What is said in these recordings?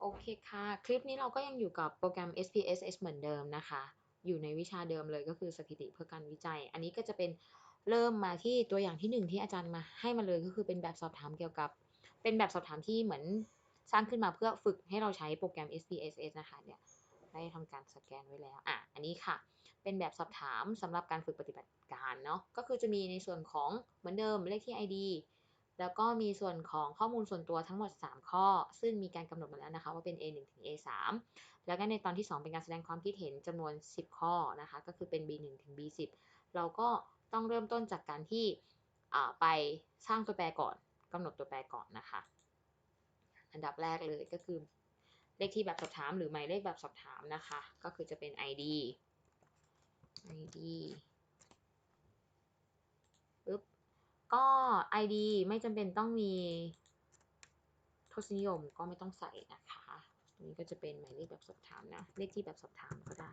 โอเคค่ะ คลิปนี้เราก็ยังอยู่กับโปรแกรม SPSS เหมือนเดิมนะคะ อยู่ในวิชาเดิมเลยก็คือสถิติเพื่อการวิจัย อันนี้ก็จะเป็นเริ่มมาที่ตัวอย่างที่หนึ่งที่อาจารย์มาให้มาเลยก็คือเป็นแบบสอบถามเกี่ยวกับ เป็นแบบสอบถามที่เหมือนสร้างขึ้นมาเพื่อฝึกให้เราใช้โปรแกรม SPSS นะคะเนี่ยได้ทำการสแกนไว้แล้ว อะ อันนี้ค่ะ เป็นแบบสอบถามสำหรับการฝึกปฏิบัติการเนาะ ก็คือจะมีในส่วนของเหมือนเดิมเลขที่ ID แล้วก็มีส่วนของข้อมูลส่วนตัวทั้งหมด 3 ข้อ ซึ่งมีการกำหนดมาแล้วนะคะว่าเป็น A1 ถึง A3 แล้วก็ในตอนที่ 2 เป็นการแสดงความคิดเห็นจำนวน 10 ข้อนะคะ ก็คือเป็น B1 ถึง B10 เราก็ต้องเริ่มต้นจากการที่ไปสร้างตัวแปรก่อนกำหนดตัวแปรก่อนนะคะ อันดับแรกเลยก็คือเลขที่แบบสอบถามหรือหมายเลขแบบสอบถามนะคะ ก็คือจะเป็น ID ID ปึ๊บ ก็ ID ไม่จำเป็นต้องมีทศนิยมก็ไม่ต้องใส่นะคะตรงนี้ก็จะเป็นหมายเลขแบบสอบถามนะ เลขที่แบบสอบถามก็ได้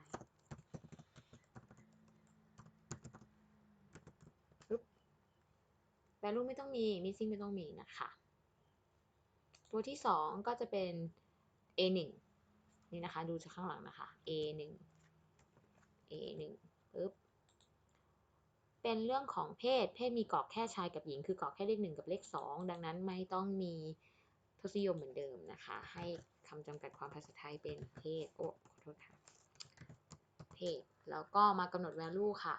ปึ๊บ value ไม่ต้องมี missing ไม่ต้องมีนะคะ ตัวที่สองก็จะเป็น A1 นี่นะคะ ดูจากข้างหลังนะคะ A1 A1 ปึ๊บ เป็นเรื่องของเพศ เพศมีกรอแค่ชายกับหญิง คือกรอแค่เลขหนึ่งกับเลขสองดังนั้นไม่ต้องมีทศนิยมเหมือนเดิมนะคะ ให้คำจำกัดความภาษาไทยเป็นเพศ โอ้ขอโทษค่ะ เพศ แล้วก็มากำหนด value ค่ะ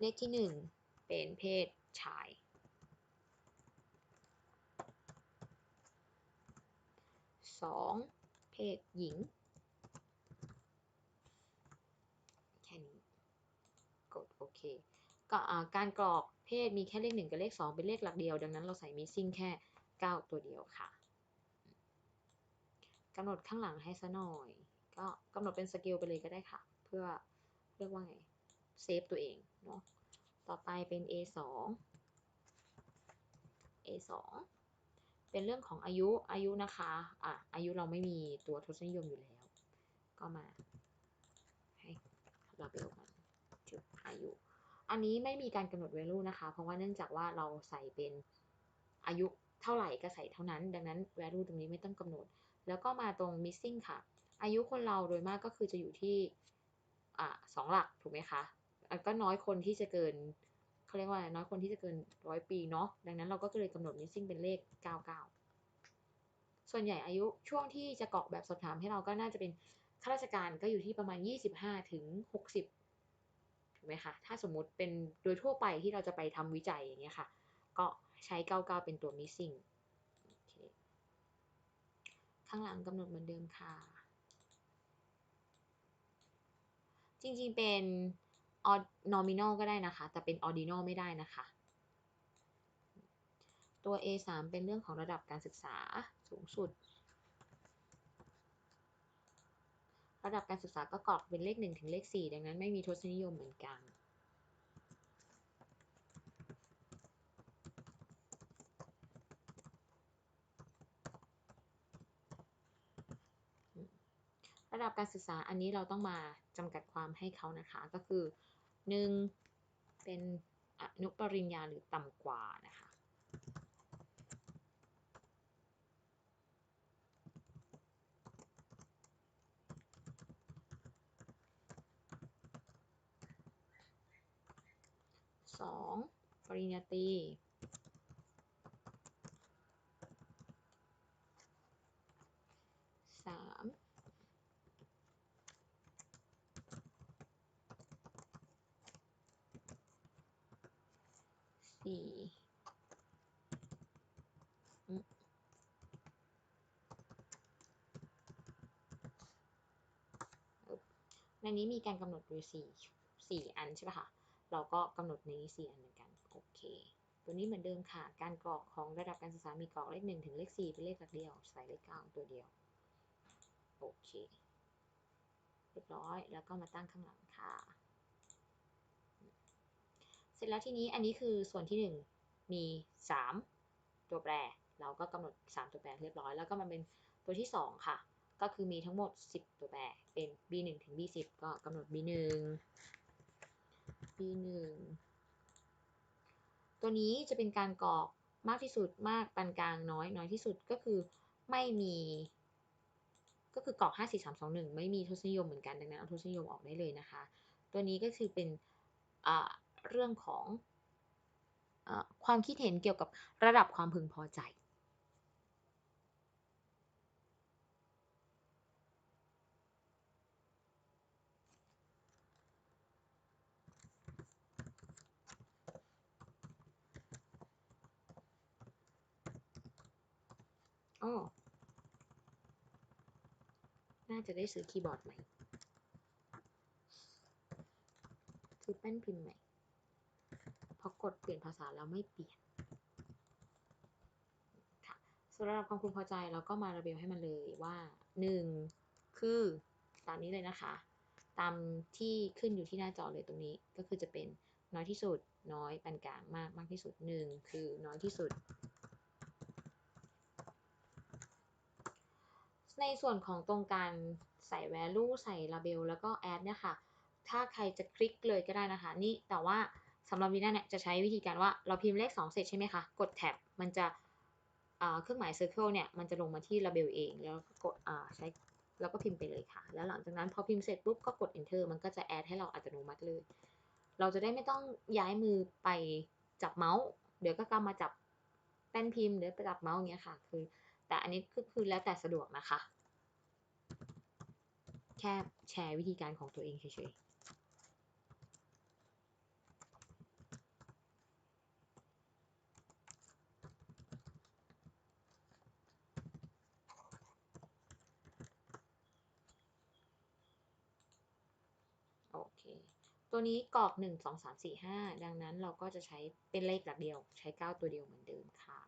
เลขที่หนึ่งเป็นเพศชายสองเพศหญิง แค่นี้ กดโอ เคก็การกรอกเพศมีแค่เลขหนึ่งกับเลขสองเป็นเลขหลักเดียว ดังนั้นเราใส่ missing แค่เก้าตัวเดียวค่ะกำหนดข้างหลังให้ซะหน่อย ก็กำหนดเป็นสเกลไปเลยก็ได้ค่ะ เพื่อเรียกว่าไงเซฟตัวเองเนาะต่อไปเป็น A2 A2 เป็นเรื่องของอายุอายุนะคะอะอายุเราไม่มีตัวทศนิยมอยู่แล้ว ก็มาให้เราไปลมัน จุดอายุอันนี้ไม่มีการกำหนด value นะคะ เพราะว่าเนื่องจากว่าเราใส่เป็นอายุเท่าไหร่ก็ใส่เท่านั้น ดังนั้น value ตรงนี้ไม่ต้องกำหนด แล้วก็มาตรง missing ค่ะ อายุคนเราโดยมากก็คือจะอยู่ที่สองหลักถูกไหมคะก็น้อยคนที่จะเกินเขาเรียกว่าน้อยคนที่จะเกินร้อยปีเนาะดังนั้นเราก็เลยกำหนด missing เป็นเลข 99 ส่วนใหญ่อายุช่วงที่จะกรอกแบบสอบถามให้เราก็น่าจะเป็นข้าราชการก็อยู่ที่ประมาณ 25 ถึง 60 ไหมคะ ถ้าสมมุติเป็นโดยทั่วไปที่เราจะไปทำวิจัยอย่างเงี้ยค่ะ ก็ใช้ 99 เป็นตัว missing ข้างหลังกำหนดเหมือนเดิมค่ะ จริงๆเป็น nominal ก็ได้นะคะ แต่เป็น ordinal ไม่ได้นะคะ ตัว A3 เป็นเรื่องของระดับการศึกษาสูงสุด ระดับการศึกษาก็กรอกเป็นเลข1ถึงเลข4ดังนั้นไม่มีทศนิยมเหมือนกัน ระดับการศึกษาอันนี้เราต้องมาจำกัดความให้เขานะคะก็คือ 1 เป็นอนุปริญญาหรือต่ำกว่านะคะ สองปริญญาตรีสามสี่ในนี้มีการกำหนดอยู่สี่สี่อันใช่ไหมคะ เราก็กำหนดในนี้สี่อันเหมือนกันโอเค ตัวนี้เหมือนเดิมค่ะ การกรอกของระดับการศึกษามีกรอกเลขหนึ่งถึงเลขสี่เป็นเลขหลักเดียว ใส่เลขเก้าตัวเดียวโอเคเรียบร้อยแล้วก็มาตั้งข้างหลังค่ะ เสร็จแล้วทีนี้อันนี้คือส่วนที่หนึ่งมี 3 ตัวแปร เราก็กำหนด 3 ตัวแปรเรียบร้อย แล้วก็มาเป็นตัวที่ 2 ค่ะ ก็คือมีทั้งหมด 10 ตัวแปรเป็น b1 ถึง b10 ก็กำหนด b1 b1 ตัวนี้จะเป็นการกรอกมากที่สุดมากปานกลางน้อยน้อยที่สุดก็คือไม่มี ก็คือกรอก 5 4 3 2 1 ไม่มีทศนิยมเหมือนกันดังนั้นเอาทศนิยมออกได้เลยนะคะ ตัวนี้ก็คือเป็นเรื่องของอความคิดเห็นเกี่ยวกับระดับความพึงพอใจ อ้อน่าจะได้ซื้อคีย์บอร์ดใหม่ ซื้อแป้นพิมพ์ใหม่ เพราะกดเปลี่ยนภาษาแล้วไม่เปลี่ยน ค่ะส่วนระดับความพึงพอใจเราก็มาระเบียบให้มันเลยว่า 1 คือตามนี้เลยนะคะ ตามที่ขึ้นอยู่ที่หน้าจอเลยตรงนี้ ก็คือจะเป็นน้อยที่สุด น้อยปานกลางมากมากที่สุด 1 คือน้อยที่สุด ในส่วนของตรงการใส่ value ใส่ label แล้วก็ add เนี่ยค่ะ ถ้าใครจะคลิกเลยก็ได้นะคะ นี่แต่ว่าสำหรับวีน่าเนี่ยจะใช้วิธีการว่าเราพิมพ์เลข 2 เสร็จใช่ไหมคะ กดแท็บมันจะเครื่องหมาย circle เนี่ย มันจะลงมาที่ label เอง แล้วกดใช้แล้วก็พิมพ์ไปเลยค่ะ แล้วหลังจากนั้นพอพิมพ์เสร็จปุ๊บก็กด enter มันก็จะ add ให้เราอัตโนมัติเลย เราจะได้ไม่ต้องย้ายมือไปจับเมาส์ เดี๋ยวก็กำมาจับแป้นพิมพ์ เดี๋ยวไปจับเมาส์อย่างเงี้ยค่ะ คือ แต่อันนี้ก็คือแล้วแต่สะดวกนะคะ แค่แชร์วิธีการของตัวเองเฉยๆโอเคตัวนี้กรอก 1 2 3 4 5 ดังนั้นเราก็จะใช้เป็นเลขหลักเดียว ใช้ 9 ตัวเดียวเหมือนเดิมค่ะ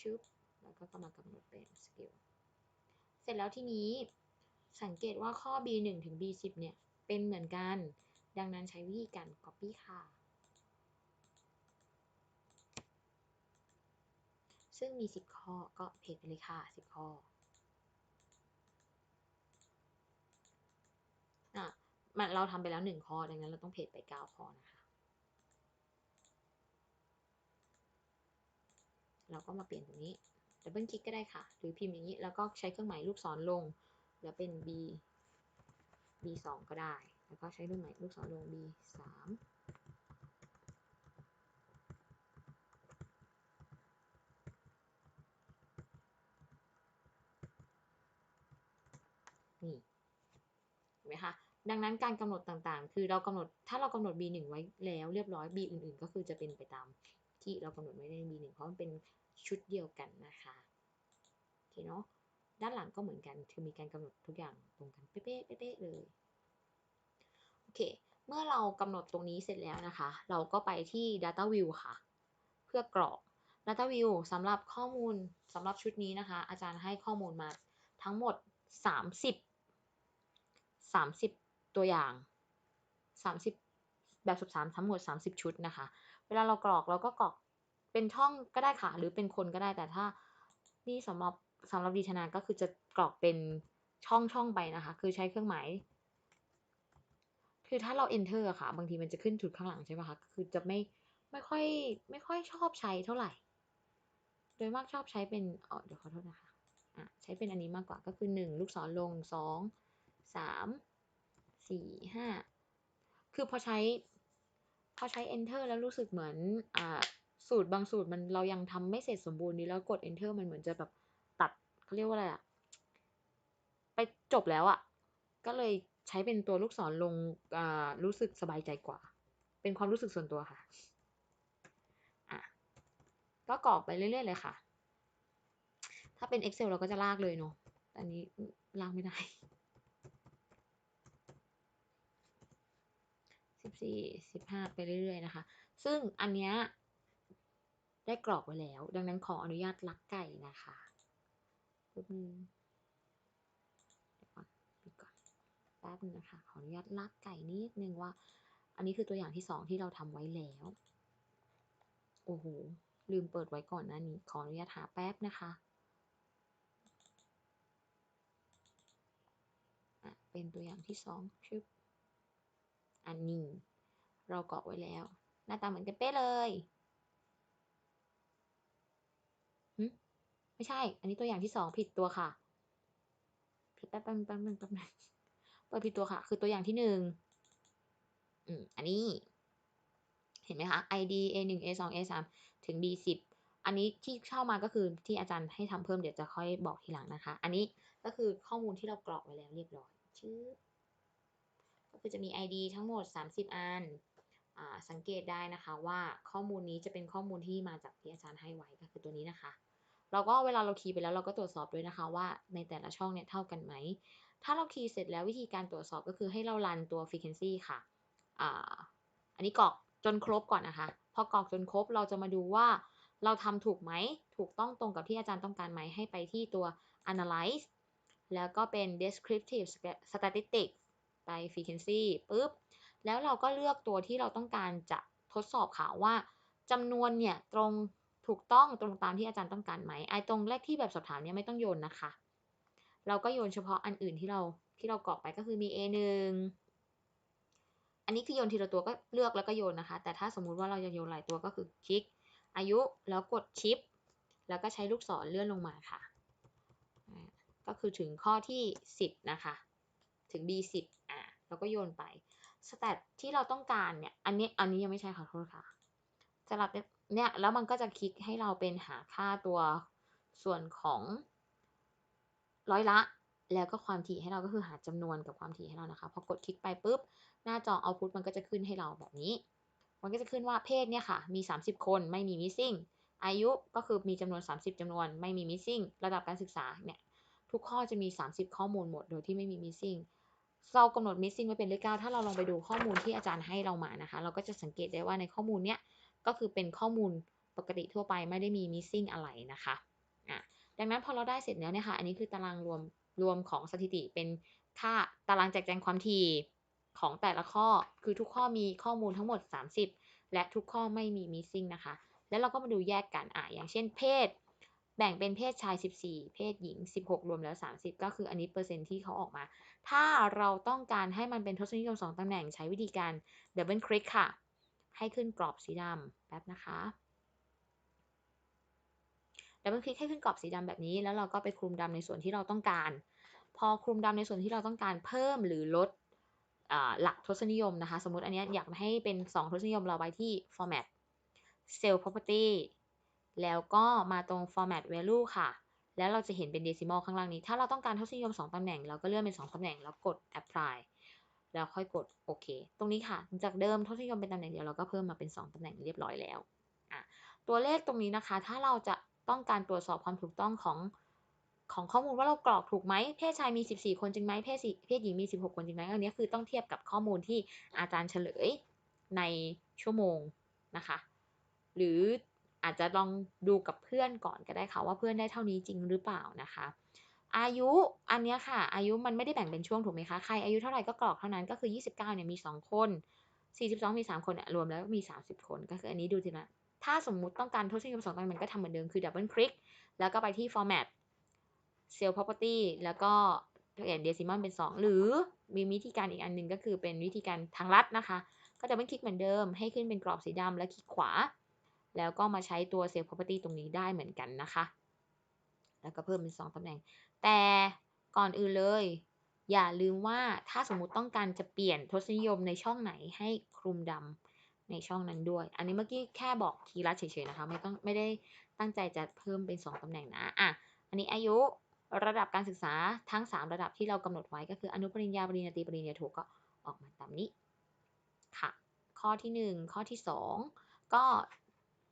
ชุบแล้วก็มากำหนดเป็นสกิลเสร็จแล้วทีนี้สังเกตว่าข้อ B1 ถึง B10 เนี่ย เป็นเหมือนกัน ดังนั้นใช้วิธีการ copy ค่ะ ซึ่งมี 10 ข้อก็เพจไปเลยค่ะ 10 ข้ออะมันเราทำไปแล้ว 1 ข้อ ดังนั้นเราต้องเพจไป 9 ข้อนะคะ เราก็มาเปลี่ยนตรงนี้ดับเบิลคลิกก็ได้ค่ะ หรือพิมพ์อย่างนี้ แล้วก็ใช้เครื่องหมายลูกศรลง แล้วเป็น B B 2ก็ได้ แล้วก็ใช้เครื่องหมายลูกศรลง B 3นี่เห็นไหมคะดังนั้นการกำหนดต่างๆ คือเรากำหนด ถ้าเรากำหนด B1 ไว้แล้วเรียบร้อย B อื่นๆ ก็คือจะเป็นไปตามที่เรากำหนดไว้ใน B1 เพราะมันเป็น ชุดเดียวกันนะคะโอเคเนาะด้านหลังก็เหมือนกันคือมีการกำหนดทุกอย่างตรงกันเป๊ะๆเป๊ะๆเลยโอเคเมื่อเรากำหนดตรงนี้เสร็จแล้วนะคะ เราก็ไปที่ Data View ค่ะ เพื่อกรอก Data View สำหรับข้อมูลสำหรับชุดนี้นะคะ อาจารย์ให้ข้อมูลมาทั้งหมด 30 30 ตัวอย่าง 30 แบบสุดสามทั้งหมด 30 ชุดนะคะ เวลาเรากรอกเราก็กรอก เป็นช่องก็ได้ค่ะ หรือเป็นคนก็ได้แต่ถ้านี่สำหรับสำหรับดิชนาก็คือจะกรอกเป็นช่องช่องไปนะคะ คือใช้เครื่องหมาย คือถ้าเรา enter อะค่ะ บางทีมันจะขึ้นจุดข้างหลังใช่ไหมคะ คือจะไม่ไม่ค่อยไม่ค่อยชอบใช้เท่าไหร่ โดยมากชอบใช้เป็นเออเดี๋ยวขอโทษนะคะอะใช้เป็นอันนี้มากกว่าก็คือ 1 ลูกศรลง 2 3 4 5 คือพอใช้ พอใช้ enter แล้วรู้สึกเหมือนอ่า สูตรบางสูตรมันเรายังทำไม่เสร็จสมบูรณ์ดีแล้วกด enter มันเหมือนจะแบบตัดเขาเรียกว่าอะไรอะไปจบแล้วอะก็เลยใช้เป็นตัวลูกศรลงอ่ารู้สึกสบายใจกว่า เป็นความรู้สึกส่วนตัวค่ะอะก็กรอกไปเรื่อยๆเลยค่ะ ถ้าเป็น Excel เราก็จะลากเลยเนาะอันนี้ลากไม่ได้สิบสี่สิบห้าไปเรื่อยๆนะคะ ซึ่งอันเนี้ย ได้กรอกไว้แล้ว ดังนั้นขออนุญาตลักไก่นะคะแป๊บนึงเดี๋ยวก่อนปิดก่อนแป๊บนึงนะคะ ขออนุญาตลักไก่นิดนึงว่า อันนี้คือตัวอย่างที่สองที่เราทำไว้แล้ว โอ้โห ลืมเปิดไว้ก่อนน้านี้ ขออนุญาตหาแป๊บนะคะอะเป็นตัวอย่างที่สองชึบอันนี้ เรากรอกไว้แล้ว หน้าตาเหมือนกันเป๊ะเลย ไม่ใช่ อันนี้ตัวอย่างที่สองผิดตัวค่ะ ผิดแป๊บแป๊บแป๊บนึงแป๊บนึงเปิดผิดตัวค่ะ คือตัวอย่างที่หนึ่งอืมอันนี้ เห็นไหมคะ id a 1 a 2 a 3ถึง b 10อันนี้ที่เข้ามาก็คือที่อาจารย์ให้ทำเพิ่มเดี๋ยวจะค่อยบอกทีหลังนะคะ อันนี้ก็คือข้อมูลที่เรากรอกไว้แล้วเรียบร้อยชื่อก็คือจะมี id ทั้งหมด 30 อันสังเกตได้นะคะว่าข้อมูลนี้จะเป็นข้อมูลที่มาจากที่อาจารย์ให้ไว้ก็คือตัวนี้นะคะ เราก็เวลาเราคีย์ไปแล้วเราก็ตรวจสอบด้วยนะคะว่าในแต่ละช่องเนี่ยเท่ากันไหม ถ้าเราคีย์เสร็จแล้ววิธีการตรวจสอบก็คือให้เรารันตัว frequency ค่ะอ่าอันนี้กรอกจนครบก่อนนะคะ พอกรอกจนครบเราจะมาดูว่าเราทำถูกไหม ถูกต้องตรงกับที่อาจารย์ต้องการไหม ให้ไปที่ตัว analyze แล้วก็เป็น descriptive statistics ไป frequency ปุ๊บ แล้วเราก็เลือกตัวที่เราต้องการจะทดสอบค่ะว่าจำนวนเนี่ยตรง ถูกต้องตรงตามที่อาจารย์ต้องการไหมไอตรงแรกที่แบบสอบถามเนี่ยไม่ต้องโยนนะคะ เราก็โยนเฉพาะอันอื่นที่เราที่เรากรอกไปก็คือมี A 1อันนี้คือโยนทีละตัวก็เลือกแล้วก็โยนนะคะ แต่ถ้าสมมุติว่าเราจะโยนหลายตัวก็คือคลิก อายุแล้วกดชิป แล้วก็ใช้ลูกศรเลื่อนลงมาค่ะ ก็คือถึงข้อที่ 10 นะคะ ถึง B10 อะแล้วก็โยนไปสแตทที่เราต้องการเนี่ย อันนี้ อันนี้ยังไม่ใช่ขอโทษค่ะสลับ เนี่ยแล้วมันก็จะคลิกให้เราเป็นหาค่าตัวส่วนของร้อยละ แล้วก็ความถี่ให้เราก็คือหาจำนวนกับความถี่ให้เรานะคะ พอกดคลิกไปปุ๊บ หน้าจอ output มันก็จะขึ้นให้เราแบบนี้ มันก็จะขึ้นว่าเพศเนี่ยค่ะ มี 30 คนไม่มี missing อายุก็คือมีจำนวน 30จำนวน ไม่มี missing ระดับการศึกษาเนี่ยทุกข้อจะมี 30 ข้อมูลหมดโดยที่ไม่มี missing เรากำหนด missing ไว้เป็นเลขเก้าถ้าเราลองไปดูข้อมูลที่อาจารย์ให้เรามานะคะ เราก็จะสังเกตได้ว่าในข้อมูลเนี้ย ก็คือเป็นข้อมูลปกติทั่วไปไม่ได้มี missing อะไรนะคะอะดังนั้นพอเราได้เสร็จแล้วเนี่ยค่ะ อันนี้คือตารางรวมรวมของสถิติเป็นค่าตารางแจกแจงความถี่ของแต่ละข้อ คือทุกข้อมีข้อมูลทั้งหมด 30 และทุกข้อไม่มี missing นะคะ แล้วเราก็มาดูแยกกันอะอย่างเช่นเพศ แบ่งเป็นเพศชาย 14 เพศหญิง 16 รวมแล้ว 30 ก็คืออันนี้เปอร์เซ็นต์ที่เขาออกมา ถ้าเราต้องการให้มันเป็นทศนิยม 2ตำแหน่งใช้วิธีการดับเบิลคลิกค่ะ ให้ขึ้นกรอบสีดำแป๊บนะคะดับเบิลคลิกให้ขึ้นกรอบสีดำแบบนี้ แล้วเราก็ไปคลุมดำในส่วนที่เราต้องการ พอคลุมดำในส่วนที่เราต้องการเพิ่มหรือลดหลักทศนิยมนะคะ สมมติอันนี้อยากให้เป็น 2 ทศนิยมเราไว้ที่ format cell property แล้วก็มาตรง format value ค่ะ แล้วเราจะเห็นเป็น decimal ข้างล่างนี้ ถ้าเราต้องการทศนิยม 2 ตำแหน่ง เราก็เลื่อนเป็น 2 ตำแหน่ง แล้วกด apply แล้วค่อยกดโอเค ตรงนี้ค่ะ จากเดิมทศนิยมเป็นตำแหน่งเดียวเราก็เพิ่มมาเป็น 2ตำแหน่งเรียบร้อยแล้วอะตัวเลขตรงนี้นะคะ ถ้าเราจะต้องการตรวจสอบความถูกต้องของของข้อมูลว่าเรากรอกถูกไหมเพศชายมี 14 คนจริงไหมเพศเพศหญิงมี 16 คนจริงไหมอันนี้คือต้องเทียบกับข้อมูลที่อาจารย์เฉลยในชั่วโมงนะคะ หรืออาจจะลองดูกับเพื่อนก่อนก็ได้ค่ะว่าเพื่อนได้เท่านี้จริงหรือเปล่านะคะ อายุอันนี้ค่ะ อายุมันไม่ได้แบ่งเป็นช่วงถูกไหมคะ ใครอายุเท่าไหร่ก็กรอกเท่านั้นก็คือ 29เนี่ยมี 2 คน 42 มี 3 คนเนี่ยรวมแล้วมี 30 คนก็คืออันนี้ดูทีละถ้าสมมุติต้องการทศนิยม2ตำแหน่งก็ทำเหมือนเดิมคือดับเบิลคลิกแล้วก็ไปที่ format cell property แล้วก็เปลี่ยน decimal เป็น 2 หรือมีวิธีการอีกอันหนึ่งก็คือเป็นวิธีการทางลัดนะคะ ก็ดับเบิลคลิกเหมือนเดิม ให้ขึ้นเป็นกรอบสีดำแล้วคลิกขวา แล้วก็มาใช้ตัว cell property ตรงนี้ได้เหมือนกันนะคะ แล้วก็เพิ่มเป็น 2ตำแหน่ง แต่ก่อนอื่นเลย อย่าลืมว่าถ้าสมมุติต้องการจะเปลี่ยนทศนิยมในช่องไหนให้คลุมดำในช่องนั้นด้วย อันนี้เมื่อกี้แค่บอกคีย์ลัดเฉยๆนะคะ ไม่ต้องไม่ได้ตั้งใจจะเพิ่มเป็น 2ตำแหน่งนะอะอันนี้อายุระดับการศึกษาทั้ง 3 ระดับที่เรากำหนดไว้ก็คืออนุปริญญาปริญญาตรีปริญญาโทก็ออกมาตามนี้ค่ะ ข้อที่ 1 ข้อที่ 2 ก็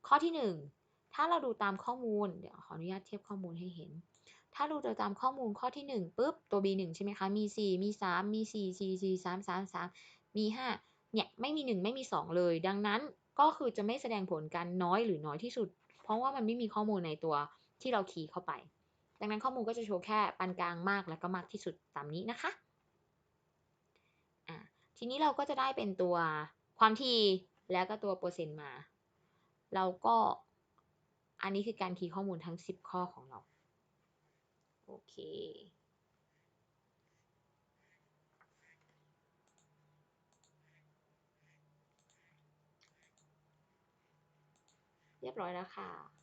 ข้อที่ 1 ถ้าเราดูตามข้อมูล เดี๋ยวขออนุญาตเทียบข้อมูลให้เห็น ถ้าดูตามข้อมูลข้อที่1ปุ๊บตัว B1 ใช่ไหมคะ มี 4 มี 3 มี 4 4 4 3 3 3 มี 5 เนี่ย ไม่มี 1 ไม่มี 2 เลย ดังนั้นก็คือจะไม่แสดงผลกันน้อยหรือน้อยที่สุด เพราะว่ามันไม่มีข้อมูลในตัวที่เราคีย์เข้าไป ดังนั้นข้อมูลก็จะโชว์แค่ปานกลางมากและก็มากที่สุดตามนี้นะคะอะทีนี้เราก็จะได้เป็นตัวความถี่แล้วก็ตัวเปอร์เซ็นต์มา เราก็อันนี้คือการคีย์ข้อมูลทั้ง 10 ข้อของเรา โอเค เรียบร้อยแล้วค่ะ